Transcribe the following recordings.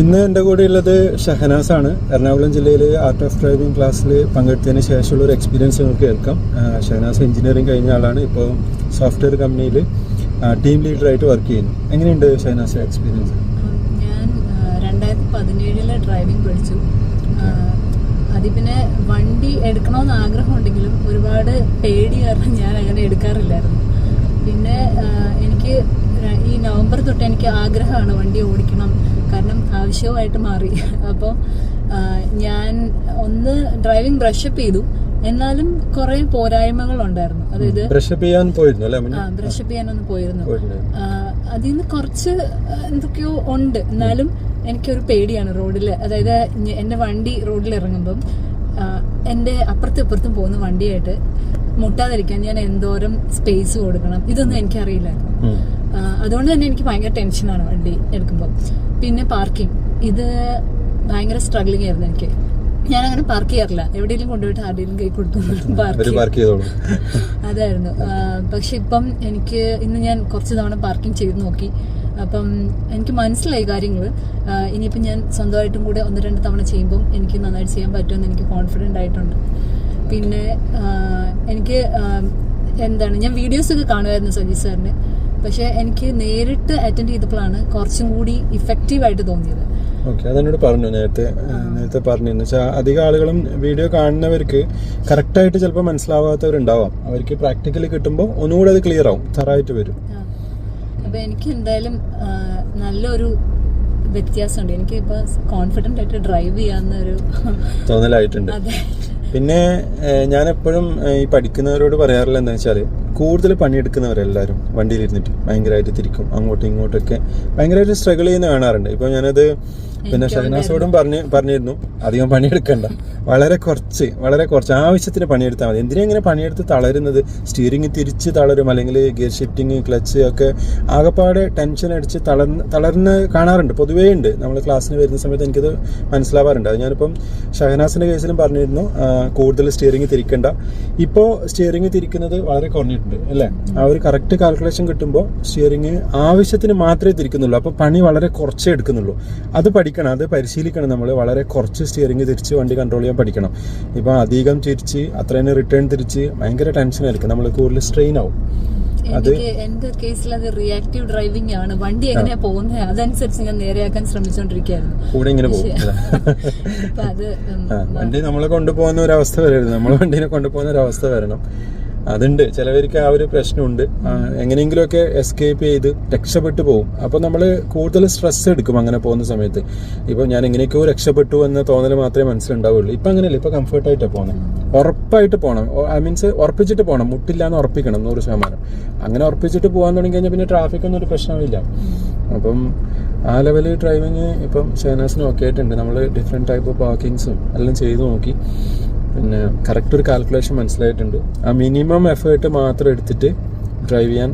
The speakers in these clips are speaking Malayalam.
ഇന്ന് എന്റെ കൂടെ ഉള്ളത് ഷഹനാസ് ആണ് എറണാകുളം ജില്ലയിൽ ആർട്ട് ഓഫ് ഡ്രൈവിംഗ് ക്ലാസ്സിൽ പങ്കെടുത്തതിന് ശേഷമുള്ള ഒരു എക്സ്പീരിയൻസ് നിങ്ങൾക്ക് കേൾക്കാം. ഷഹനാസ് എഞ്ചിനീയറിംഗ് കഴിഞ്ഞ ആളാണ്. ഇപ്പോൾ സോഫ്റ്റ്വെയർ കമ്പനിയിൽ ടീം ലീഡറായിട്ട് വർക്ക് ചെയ്യുന്നു. എങ്ങനെയുണ്ട് ഷഹനാസ് എക്സ്പീരിയൻസ് ഞാൻ രണ്ടായിരത്തി പതിനേഴിൽ ഡ്രൈവിംഗ് പഠിച്ചു. അതി പിന്നെ വണ്ടി എടുക്കണമെന്ന് ആഗ്രഹമുണ്ടെങ്കിലും ഒരുപാട് പേടി കാരണം ഞാൻ അങ്ങനെ എടുക്കാറില്ലായിരുന്നു. പിന്നെ എനിക്ക് ഈ നവംബർ തൊട്ട് എനിക്ക് ആഗ്രഹമാണ് വണ്ടി ഓടിക്കണം. കാരണം ആവശ്യമായിട്ട് മാറി. അപ്പോൾ ഞാൻ ഒന്ന് ഡ്രൈവിംഗ് ബ്രഷപ്പ് ചെയ്തു. എന്നാലും കുറേ പോരായ്മകളുണ്ടായിരുന്നു. അതായത് ബ്രഷപ്പ് ചെയ്യാൻ പോയിരുന്നു അല്ലേ? ആ ബ്രഷപ്പ് ചെയ്യാനൊന്ന് പോയിരുന്നു. അതിൽ നിന്ന് കുറച്ച് എന്തൊക്കെയോ ഉണ്ട്. എന്നാലും എനിക്കൊരു പേടിയാണ് റോഡിൽ അതായത് എന്റെ എന്റെ വണ്ടി റോഡിൽ ഇറങ്ങുമ്പം എന്റെ എന്റെ അപ്പുറത്തും ഇപ്പുറത്തും പോകുന്ന വണ്ടിയായിട്ട് മുട്ടാതിരിക്കാൻ ഞാൻ എന്തോരം സ്പേസ് കൊടുക്കണം. ഇതൊന്നും എനിക്കറിയില്ലായിരുന്നു. അതുകൊണ്ട് തന്നെ എനിക്ക് ഭയങ്കര ടെൻഷനാണ് വണ്ടി എടുക്കുമ്പോൾ പിന്നെ പാർക്കിംഗ്. ഇത് ഭയങ്കര സ്ട്രഗ്ലിംഗ് ആയിരുന്നു എനിക്ക്. ഞാൻ അങ്ങനെ പാർക്ക് ചെയ്യാറില്ല. എവിടെയെങ്കിലും കൊണ്ടുപോയിട്ട് ആരുടെയും കൈ കൊടുത്തു പാർക്ക് അതായിരുന്നു. പക്ഷെ ഇപ്പം എനിക്ക് ഇന്ന് ഞാൻ കുറച്ച് തവണ പാർക്കിംഗ് ചെയ്ത് നോക്കി. അപ്പം എനിക്ക് മനസ്സിലായി കാര്യങ്ങൾ. ഇനിയിപ്പം ഞാൻ സ്വന്തമായിട്ടും കൂടെ ഒന്ന് രണ്ട് തവണ ചെയ്യുമ്പം എനിക്ക് നന്നായിട്ട് ചെയ്യാൻ പറ്റുമെന്ന് എനിക്ക് കോൺഫിഡന്റ് ആയിട്ടുണ്ട്. പിന്നെ എനിക്ക് എന്താണ് ഞാൻ വീഡിയോസ് ഒക്കെ കാണുമായിരുന്നു സജി സാറിന്. പക്ഷെ എനിക്ക് നേരിട്ട് അറ്റൻഡ് ചെയ്തപ്പോഴാണ് കുറച്ചും കൂടി ഇഫക്റ്റീവ് ആയിട്ട് തോന്നിയത്. ഓക്കെ അതെന്നോട് പറഞ്ഞു നേരത്തെ നേരത്തെ പറഞ്ഞിരുന്നു വെച്ചാൽ അധികം ആളുകളും വീഡിയോ കാണുന്നവർക്ക് കറക്റ്റായിട്ട് ചിലപ്പോൾ മനസ്സിലാവാത്തവരുണ്ടാവാം. അവർക്ക് പ്രാക്ടിക്കലി കിട്ടുമ്പോൾ ഒന്നുകൂടെ അത് ക്ലിയർ ആവും. തറായിട്ട് വരും. അപ്പോൾ അപ്പൊ എനിക്ക് എന്തായാലും നല്ലൊരു വ്യത്യാസമുണ്ട്. എനിക്ക് ഇപ്പൊ കോൺഫിഡന്റ് ആയിട്ട് ഡ്രൈവ് ചെയ്യാവുന്ന ഒരു തോന്നലായിട്ടുണ്ട്. അതെ. പിന്നെ ഞാൻ എപ്പോഴും ഈ പഠിക്കുന്നവരോട് പറയാറില്ല എന്താ വെച്ചാൽ കൂടുതൽ പണിയെടുക്കുന്നവരെല്ലാവരും വണ്ടിയിലിരുന്നിട്ട് ഭയങ്കരമായിട്ട് തിരിക്കും. അങ്ങോട്ടും ഇങ്ങോട്ടൊക്കെ ഭയങ്കരമായിട്ട് സ്ട്രഗിൾ ചെയ്യുന്ന കാണാറുണ്ട്. ഇപ്പോൾ ഞാനത് പിന്നെ ഷഹനാസോടും പറഞ്ഞ് പറഞ്ഞിരുന്നു അധികം പണിയെടുക്കണ്ട. വളരെ കുറച്ച് വളരെ കുറച്ച് ആവശ്യത്തിന് പണിയെടുത്താൽ മതി. എന്തിനാ ഇങ്ങനെ പണിയെടുത്ത് തളരുന്നത്? സ്റ്റിയറിംഗ് തിരിച്ച് തളരും അല്ലെങ്കിൽ ഗിയർ ഷിഫ്റ്റിംഗ് ക്ലച്ച് ഒക്കെ ആകെപ്പാടെ ടെൻഷൻ അടിച്ച് തളർന്ന് തളർന്ന് കാണാറുണ്ട്. പൊതുവേ ഉണ്ട്. നമ്മൾ ക്ലാസ്സിന് വരുന്ന സമയത്ത് എനിക്കത് മനസ്സിലാവാറുണ്ട്. അത് ഞാനിപ്പം ഷഹനാസിന്റെ കേസിലും പറഞ്ഞിരുന്നു കൂടുതൽ സ്റ്റിയറിംഗ് തിരിക്കണ്ട. ഇപ്പോൾ സ്റ്റിയറിംഗ് തിരിക്കുന്നത് വളരെ കുറഞ്ഞിട്ടുണ്ട് അല്ലേ? ആ ഒരു കറക്റ്റ് കാൽക്കുലേഷൻ കിട്ടുമ്പോൾ സ്റ്റിയറിംഗ് ആവശ്യത്തിന് മാത്രമേ തിരിക്കുന്നുള്ളൂ. അപ്പോൾ പണി വളരെ കുറച്ചേ എടുക്കുന്നുള്ളൂ. അത് പഠിക്കണം അത് പരിശീലിക്കണം നമ്മൾ വളരെ കുറച്ച് സ്റ്റിയറിംഗ് തിരിച്ച് വണ്ടി കൺട്രോൾ ചെയ്യാൻ പഠിക്കണം. ഇപ്പോൾ അധികം തിരിച്ച് അത്രയും റിട്ടേൺ തിരിച്ച് ഭയങ്കര ടെൻഷനായിരിക്കും നമ്മൾ കൂടുതൽ സ്ട്രെയിൻ ആവും. എനിക്ക് എന്റെ കേസിൽ അത് റിയാക്റ്റീവ് ഡ്രൈവിംഗ് ആണ്. വണ്ടി എങ്ങനെയാ പോകുന്നത്? അതനുസരിച്ച് ഞാൻ നേരെയാക്കാൻ ശ്രമിച്ചോണ്ടിരിക്കുകയായിരുന്നു. കൂടെ ഇങ്ങനെ പോകും? അത് വണ്ടി നമ്മളെ കൊണ്ടുപോകുന്ന ഒരു അവസ്ഥ വരരുത്. നമ്മൾ വണ്ടീനെ കൊണ്ടുപോകുന്ന ഒരു അവസ്ഥ വരണം. അതുണ്ട്. ചിലവർക്ക് ആ ഒരു പ്രശ്നമുണ്ട്. എങ്ങനെയെങ്കിലുമൊക്കെ എസ്കേപ്പ് ചെയ്ത് രക്ഷപ്പെട്ടു പോകും. അപ്പോൾ നമ്മൾ കൂടുതൽ സ്ട്രെസ് എടുക്കും അങ്ങനെ പോകുന്ന സമയത്ത്. ഇപ്പോൾ ഞാൻ എങ്ങനെയൊക്കെയോ രക്ഷപ്പെട്ടു എന്ന തോന്നൽ മാത്രമേ മനസ്സിലുണ്ടാവുള്ളൂ. ഇപ്പം അങ്ങനെയല്ല. ഇപ്പം കംഫർട്ടായിട്ടാണ് പോകുന്നത് ഉറപ്പായിട്ട് പോകണം ഐ മീൻസ് ഉറപ്പിച്ചിട്ട് പോകണം മുട്ടില്ല എന്ന് ഉറപ്പിക്കണം നൂറ് ശതമാനം. അങ്ങനെ ഉറപ്പിച്ചിട്ട് പോകാൻ തുടങ്ങി കഴിഞ്ഞാൽ പിന്നെ ട്രാഫിക് ഒന്നും ഒരു പ്രശ്നമില്ല അപ്പം ആ ലെവൽ ഡ്രൈവിങ് ഇപ്പം ഷെഹനാസിന് ഒക്കെ ആയിട്ടുണ്ട്. നമ്മൾ ഡിഫറെന്റ് ടൈപ്പ് ഓഫ് പാർക്കിങ്സും എല്ലാം ചെയ്തു നോക്കി. പിന്നെ കറക്റ്റ് ഒരു കാൽക്കുലേഷൻ മനസ്സിലായിട്ടുണ്ട്. ആ മിനിമം എഫേർട്ട് മാത്രം എടുത്തിട്ട് ഡ്രൈവ് ചെയ്യാൻ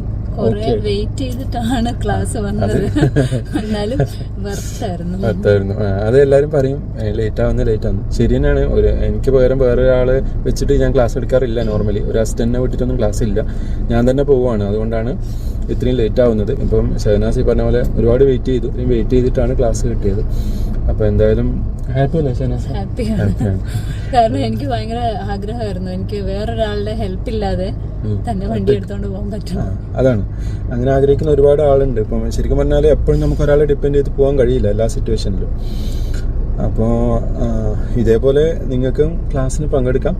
വെയിറ്റ് ചെയ്തിട്ടാണ് ക്ലാസ് വന്നത്. എന്നാലും വെർത്തായിരുന്നു അതായിരുന്നു ആ, അത് എല്ലാരും പറയും ലേറ്റ് ആവുന്ന ലേറ്റ് ആവുന്നു. ശരി തന്നെയാണ് ഒരു എനിക്ക് പകരം വേറെ ഒരാൾ വെച്ചിട്ട് ഞാൻ ക്ലാസ് എടുക്കാറില്ല നോർമലി ഒരു അസിസ്റ്റന്റിനെ വിട്ടിട്ടൊന്നും ക്ലാസ് ഇല്ല. ഞാൻ തന്നെ പോവാണ് അതുകൊണ്ടാണ് ഇത്രയും ലേറ്റ് ആവുന്നത്. ഇപ്പം ഷഹനാസി പറഞ്ഞ പോലെ ഒരുപാട് വെയിറ്റ് ചെയ്തു. വെയിറ്റ് ചെയ്തിട്ടാണ് ക്ലാസ് കിട്ടിയത്. അപ്പോൾ എന്തായാലും ഹാപ്പിയാണ് കാരണം എനിക്ക് ഭയങ്കര ആഗ്രഹമായിരുന്നു. എനിക്ക് വേറൊരാളുടെ ഹെൽപ്പ് ഇല്ലാതെ തന്നെ വണ്ടി എടുത്തോണ്ട് പോകാൻ പറ്റും. അതാണ്. അങ്ങനെ ആഗ്രഹിക്കുന്ന ഒരുപാട് ആളുണ്ട്. ഇപ്പം ശരിക്കും പറഞ്ഞാൽ എപ്പോഴും നമുക്ക് ഒരാളെ ഡിപ്പെൻഡ് ചെയ്ത് പോകാൻ കഴിയില്ല എല്ലാ സിറ്റുവേഷനിലും അപ്പോൾ ഇതേപോലെ നിങ്ങൾക്കും ക്ലാസ്സിന് പങ്കെടുക്കാം.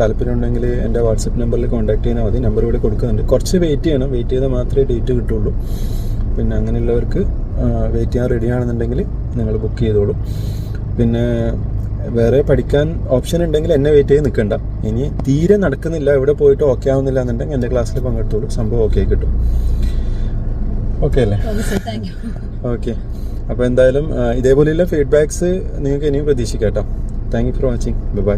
താല്പര്യമുണ്ടെങ്കിൽ എന്റെ വാട്സപ്പ് നമ്പറിൽ കോൺടാക്ട് ചെയ്താൽ മതി. നമ്പർ ഇവിടെ കൊടുക്കുന്നുണ്ട്. കുറച്ച് വെയിറ്റ് ചെയ്യണം. വെയിറ്റ് ചെയ്താൽ മാത്രമേ ഡേറ്റ് കിട്ടുള്ളൂ. പിന്നെ അങ്ങനെയുള്ളവർക്ക് വെയിറ്റ് ചെയ്യാൻ റെഡി ആണെന്നുണ്ടെങ്കിൽ നിങ്ങൾ ബുക്ക് ചെയ്തോളൂ. പിന്നെ വേറെ പഠിക്കാൻ ഓപ്ഷൻ ഉണ്ടെങ്കിൽ എന്നെ വെയിറ്റ് ചെയ്ത് നിൽക്കണ്ട. ഇനി തീരെ നടക്കുന്നില്ല ഇവിടെ പോയിട്ട് ഓക്കെ ആവുന്നില്ല എന്നുണ്ടെങ്കിൽ എന്റെ ക്ലാസ്സിൽ പങ്കെടുത്തോളൂ. സംഭവം ഓക്കെ കിട്ടും. ഓക്കെ അല്ലേ? ഓക്കെ അപ്പോൾ എന്തായാലും ഇതേപോലെയുള്ള ഫീഡ്ബാക്സ് നിങ്ങൾക്ക് ഇനിയും പ്രതീക്ഷിക്കാം കേട്ടോ. Thank you for watching bye